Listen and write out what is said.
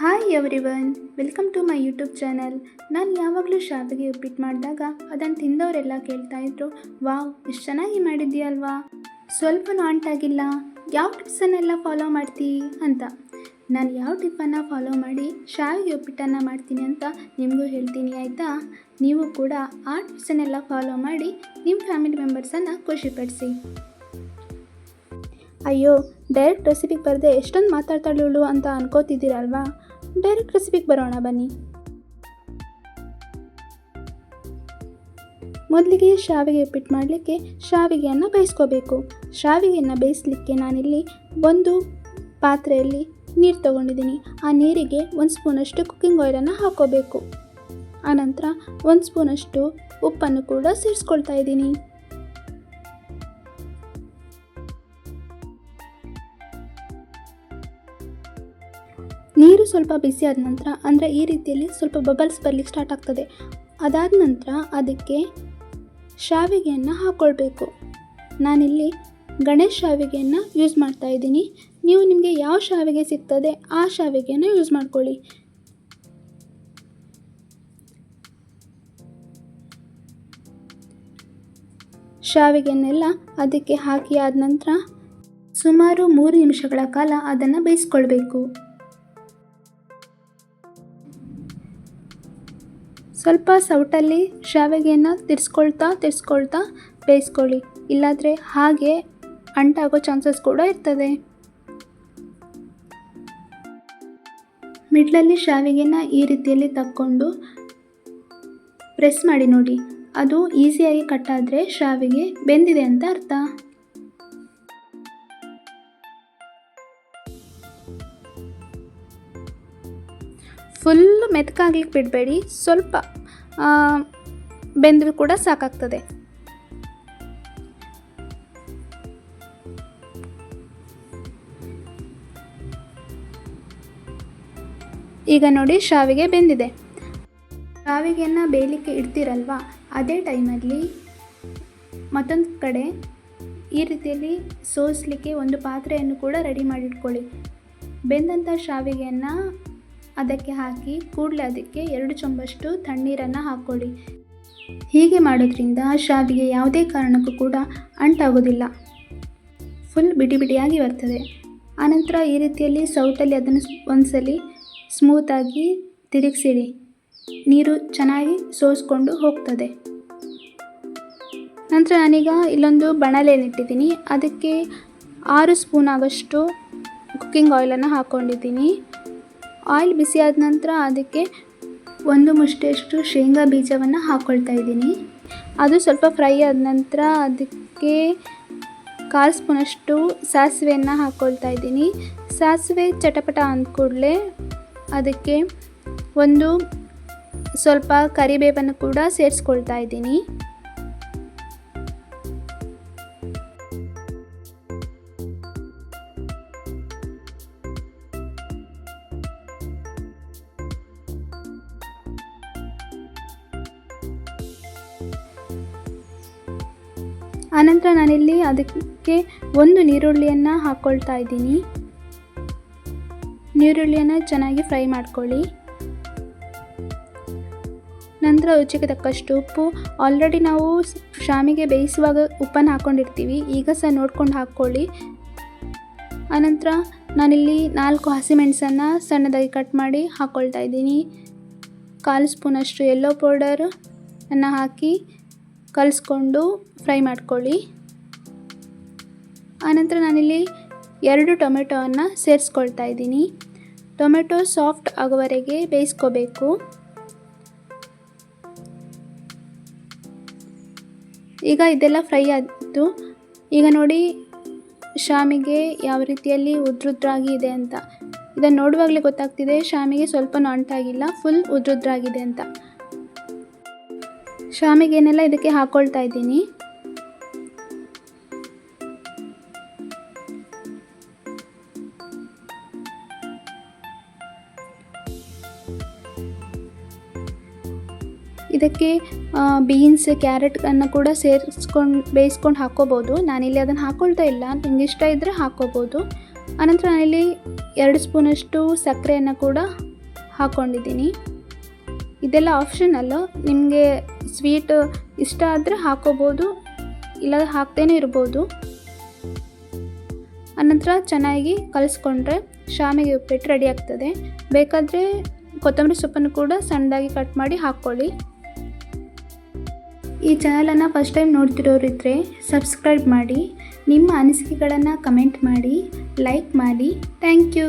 Hi everyone welcome to my YouTube channel ನಾನು ಯಾವಾಗಲೂ ಶಾವಿಗೆ ಉಪ್ಪಿಟ್ಟು ಮಾಡಿದಾಗ ಅದನ್ನು ತಿಂದವರೆಲ್ಲ ಕೇಳ್ತಾ ಇದ್ರು, ವಾವ್ ಎಷ್ಟು ಚೆನ್ನಾಗಿ ಮಾಡಿದ್ದೀಯಲ್ವಾ? ಸ್ವಲ್ಪ ಅಂಟಾಗಿಲ್ಲ ಯಾವ ಟಿಪ್ಸನ್ನೆಲ್ಲ ಫಾಲೋ ಮಾಡ್ತೀ? ಅಂತ. ನಾನು ಯಾವ ಟಿಪ್ಪನ್ನು ಫಾಲೋ ಮಾಡಿ ಶಾವಿಗೆ ಉಪ್ಪಿಟ್ಟನ್ನು ಮಾಡ್ತೀನಿ ಅಂತ ನಿಮಗೂ ಹೇಳ್ತೀನಿ, ಆಯಿತಾ? ನೀವು ಕೂಡ ಆ ಟಿಪ್ಸನ್ನೆಲ್ಲ ಫಾಲೋ ಮಾಡಿ ನಿಮ್ಮ ಫ್ಯಾಮಿಲಿ ಮೆಂಬರ್ಸನ್ನು ಖುಷಿಪಡಿಸಿ. ಅಯ್ಯೋ ಡೈರೆಕ್ಟ್ ರೆಸಿಪಿಗೆ ಬರದೆ ಎಷ್ಟೊಂದು ಮಾತಾಡ್ತಾಳು ಅಂತ ಅನ್ಕೋತಿದ್ದೀರಲ್ವಾ? ಡೈರೆಕ್ಟ್ ರೆಸಿಪಿಗೆ ಬರೋಣ, ಬನ್ನಿ. ಮೊದಲಿಗೆ ಶಾವಿಗೆ ಉಪ್ಪಿಟ್ಟು ಮಾಡಲಿಕ್ಕೆ ಶಾವಿಗೆಯನ್ನು ಬೇಯಿಸ್ಕೋಬೇಕು. ಶಾವಿಗೆಯನ್ನು ಬೇಯಿಸಲಿಕ್ಕೆ ನಾನಿಲ್ಲಿ ಒಂದು ಪಾತ್ರೆಯಲ್ಲಿ ನೀರು ತಗೊಂಡಿದ್ದೀನಿ. ಆ ನೀರಿಗೆ ಒಂದು ಸ್ಪೂನಷ್ಟು ಕುಕ್ಕಿಂಗ್ ಆಯಿಲನ್ನು ಹಾಕೋಬೇಕು ಆನಂತರ ಒಂದು ಸ್ಪೂನಷ್ಟು ಉಪ್ಪನ್ನು ಕೂಡ ಸೇರಿಸ್ಕೊಳ್ತಾ ಇದ್ದೀನಿ. ಸ್ವಲ್ಪ ಬಿಸಿ ಆದ ನಂತರ, ಅಂದರೆ ಈ ರೀತಿಯಲ್ಲಿ ಸ್ವಲ್ಪ ಬಬಲ್ಸ್ ಬರಲಿಕ್ಕೆ ಸ್ಟಾರ್ಟ್ ಆಗ್ತದೆ. ಅದಾದ ನಂತರ ಅದಕ್ಕೆ ಶಾವಿಗೆಯನ್ನು ಹಾಕ್ಕೊಳ್ಬೇಕು ನಾನಿಲ್ಲಿ ಗಣೇಶ್ ಶಾವಿಗೆಯನ್ನು ಯೂಸ್ ಮಾಡ್ತಾ ಇದ್ದೀನಿ. ನೀವು ನಿಮಗೆ ಯಾವ ಶಾವಿಗೆ ಸಿಗ್ತದೆ ಆ ಶಾವಿಗೆಯನ್ನು ಯೂಸ್ ಮಾಡ್ಕೊಳ್ಳಿ. ಶಾವಿಗೆಯನ್ನೆಲ್ಲ ಅದಕ್ಕೆ ಹಾಕಿ ಆದ ನಂತರ ಸುಮಾರು ಮೂರು ನಿಮಿಷಗಳ ಕಾಲ ಅದನ್ನು ಬೇಯಿಸ್ಕೊಳ್ಬೇಕು. ಸ್ವಲ್ಪ ಸೌಟಲ್ಲಿ ಶಾವಿಗೆಯನ್ನು ತಿರ್ಸ್ಕೊಳ್ತಾ ತಿರ್ಸ್ಕೊಳ್ತಾ ಬೇಯಿಸ್ಕೊಳ್ಳಿ. ಇಲ್ಲಾದರೆ ಹಾಗೆ ಅಂಟಾಗೋ ಚಾನ್ಸಸ್ ಕೂಡ ಇರ್ತದೆ. ಮಿಡ್ಲಲ್ಲಿ ಶಾವಿಗೆನ ಈ ರೀತಿಯಲ್ಲಿ ತಕ್ಕೊಂಡು ಪ್ರೆಸ್ ಮಾಡಿ ನೋಡಿ. ಅದು ಈಸಿಯಾಗಿ ಕಟ್ಟಾದರೆ ಶಾವಿಗೆ ಬೆಂದಿದೆ ಅಂತ ಅರ್ಥ. ಫುಲ್ ಮೆತ್ಕಾಗ್ಲಿಕ್ಕೆ ಬಿಡಬೇಡಿ. ಸ್ವಲ್ಪ ಬೆಂದರೂ ಕೂಡ ಸಾಕಾಗ್ತದೆ. ಈಗ ನೋಡಿ ಶಾವಿಗೆ ಬೆಂದಿದೆ. ಶಾವಿಗೆಯನ್ನು ಬೇಯಲಿಕ್ಕೆ ಇಡ್ತೀರಲ್ವ? ಅದೇ ಟೈಮಲ್ಲಿ ಮತ್ತೊಂದು ಕಡೆ ಈ ರೀತಿಯಲ್ಲಿ ಸೋಸಲಿಕ್ಕೆ ಒಂದು ಪಾತ್ರೆಯನ್ನು ಕೂಡ ರೆಡಿ ಮಾಡಿಟ್ಕೊಳ್ಳಿ. ಬೆಂದಂಥ ಶಾವಿಗೆಯನ್ನು ಅದಕ್ಕೆ ಹಾಕಿ ಕೂಡಲೇ ಅದಕ್ಕೆ ಎರಡು ಚೊಂಬಷ್ಟು ತಣ್ಣೀರನ್ನು ಹಾಕ್ಕೊಳ್ಳಿ. ಹೀಗೆ ಮಾಡೋದ್ರಿಂದ ಶಾವಿಗೆ ಯಾವುದೇ ಕಾರಣಕ್ಕೂ ಕೂಡ ಅಂಟಾಗೋದಿಲ್ಲ. ಫುಲ್ ಬಿಡಿ ಬಿಡಿಯಾಗಿ ಬರ್ತದೆ. ಆನಂತರ ಈ ರೀತಿಯಲ್ಲಿ ಸೌಟಲ್ಲಿ ಅದನ್ನು ಒಂದ್ಸಲಿ ಸ್ಮೂತಾಗಿ ತಿರುಗಿಸಿಡಿ. ನೀರು ಚೆನ್ನಾಗಿ ಸೋಸ್ಕೊಂಡು ಹೋಗ್ತದೆ. ನಂತರ ನಾನೀಗ ಇಲ್ಲೊಂದು ಬಣಲೆಯನ್ನಿಟ್ಟಿದ್ದೀನಿ ಅದಕ್ಕೆ ಆರು ಸ್ಪೂನ್ ಆಗೋಷ್ಟು ಕುಕ್ಕಿಂಗ್ ಆಯಿಲನ್ನು ಹಾಕ್ಕೊಂಡಿದ್ದೀನಿ. ಆಯಿಲ್ ಬಿಸಿ ಆದ ನಂತರ ಅದಕ್ಕೆ ಒಂದು ಮುಷ್ಟಿಯಷ್ಟು ಶೇಂಗಾ ಬೀಜವನ್ನು ಹಾಕ್ಕೊಳ್ತಾ ಇದ್ದೀನಿ. ಅದು ಸ್ವಲ್ಪ ಫ್ರೈ ಆದ ನಂತರ ಅದಕ್ಕೆ ಕಾಲು ಸ್ಪೂನಷ್ಟು ಸಾಸಿವೆಯನ್ನು ಹಾಕ್ಕೊಳ್ತಾ ಇದ್ದೀನಿ. ಸಾಸಿವೆ ಚಟಪಟ ಅಂದ ಕೂಡಲೇ ಅದಕ್ಕೆ ಒಂದು ಸ್ವಲ್ಪ ಕರಿಬೇವನ್ನು ಕೂಡ ಸೇರಿಸ್ಕೊಳ್ತಾ ಇದ್ದೀನಿ. ಆನಂತರ ನಾನಿಲ್ಲಿ ಅದಕ್ಕೆ ಒಂದು ನೀರುಳ್ಳಿಯನ್ನು ಹಾಕ್ಕೊಳ್ತಾ ಇದ್ದೀನಿ. ನೀರುಳ್ಳಿಯನ್ನು ಚೆನ್ನಾಗಿ ಫ್ರೈ ಮಾಡ್ಕೊಳ್ಳಿ. ನಂತರ ರುಚಿಗೆ ತಕ್ಕಷ್ಟು ಉಪ್ಪು. ಆಲ್ರೆಡಿ ನಾವು ಶಾಮಿಗೆ ಬೇಯಿಸುವಾಗ ಉಪ್ಪನ್ನು ಹಾಕ್ಕೊಂಡಿರ್ತೀವಿ ಈಗ ಸಹ ನೋಡ್ಕೊಂಡು ಹಾಕ್ಕೊಳ್ಳಿ. ಆನಂತರ ನಾನಿಲ್ಲಿ ನಾಲ್ಕು ಹಸಿಮೆಣಸನ್ನು ಸಣ್ಣದಾಗಿ ಕಟ್ ಮಾಡಿ ಹಾಕ್ಕೊಳ್ತಾ ಇದ್ದೀನಿ. ಕಾಲು ಸ್ಪೂನಷ್ಟು ಯೆಲ್ಲೋ ಪೌಡರ್ ಅನ್ನು ಹಾಕಿ. ಕಲಿಸ್ಕೊಂಡು ಫ್ರೈ ಮಾಡ್ಕೊಳ್ಳಿ. ಆನಂತರ ನಾನಿಲ್ಲಿ ಎರಡು ಟೊಮೆಟೊವನ್ನು ಸೇರಿಸ್ಕೊಳ್ತಾ ಇದ್ದೀನಿ. ಟೊಮೆಟೊ ಸಾಫ್ಟ್ ಆಗೋವರೆಗೆ ಬೇಯಿಸ್ಕೋಬೇಕು. ಈಗ ಇದೆಲ್ಲ ಫ್ರೈ ಆಯಿತು. ಈಗ ನೋಡಿ ಶಾಮಿಗೆ ಯಾವ ರೀತಿಯಲ್ಲಿ ಉದ್ರುದ್ರಾಗಿ ಇದೆ ಅಂತ. ಇದನ್ನು ನೋಡುವಾಗಲೇ ಗೊತ್ತಾಗ್ತಿದೆ ಶಾಮಿಗೆ ಸ್ವಲ್ಪ ಅಂಟಾಗಿಲ್ಲ ಫುಲ್ ಉದ್ರುದ್ರಾಗಿದೆ ಅಂತ. ಶಾಮಿಗೆನೆಲ್ಲ ಇದಕ್ಕೆ ಹಾಕ್ಕೊಳ್ತಾ ಇದ್ದೀನಿ? ಇದಕ್ಕೆ ಬೀನ್ಸ್ ಕ್ಯಾರೆಟನ್ನು ಕೂಡ ಸೇರಿಸ್ಕೊಂಡು, ಬೇಯಿಸ್ಕೊಂಡು ಹಾಕ್ಕೋಬೋದು ನಾನಿಲ್ಲಿ ಅದನ್ನು ಹಾಕ್ಕೊಳ್ತಾ ಇಲ್ಲ. ನಿಮ್ಗೆ ಇಷ್ಟ ಇದ್ದರೆ ಹಾಕ್ಕೋಬೋದು ಆನಂತರ ನಾನಿಲ್ಲಿ ಎರಡು ಸ್ಪೂನಷ್ಟು ಸಕ್ಕರೆಯನ್ನು ಕೂಡ ಹಾಕ್ಕೊಂಡಿದ್ದೀನಿ ಇದೆಲ್ಲ ಆಪ್ಷನಲ್ಲು ನಿಮಗೆ ಸ್ವೀಟ್ ಇಷ್ಟ ಆದರೆ ಹಾಕೋಬೋದು ಇಲ್ಲ ಹಾಕ್ದೇ ಇರ್ಬೋದು. ಅನಂತರ ಚೆನ್ನಾಗಿ ಕಲಿಸ್ಕೊಂಡ್ರೆ ಶಾಮಿಗೆ ಉಪ್ಪಿಟ್ಟು ರೆಡಿ ಆಗ್ತದೆ. ಬೇಕಾದರೆ ಕೊತ್ತಂಬರಿ ಸೊಪ್ಪನ್ನು ಕೂಡ ಸಣ್ಣದಾಗಿ ಕಟ್ ಮಾಡಿ ಹಾಕ್ಕೊಳ್ಳಿ. ಈ ಚಾನಲನ್ನು ಫಸ್ಟ್ ಟೈಮ್ ನೋಡ್ತಿರೋರಿದ್ದರೆ ಸಬ್ಸ್ಕ್ರೈಬ್ ಮಾಡಿ, ನಿಮ್ಮ ಅನಿಸಿಕೆಗಳನ್ನು ಕಮೆಂಟ್ ಮಾಡಿ ಲೈಕ್ ಮಾಡಿ. Thank you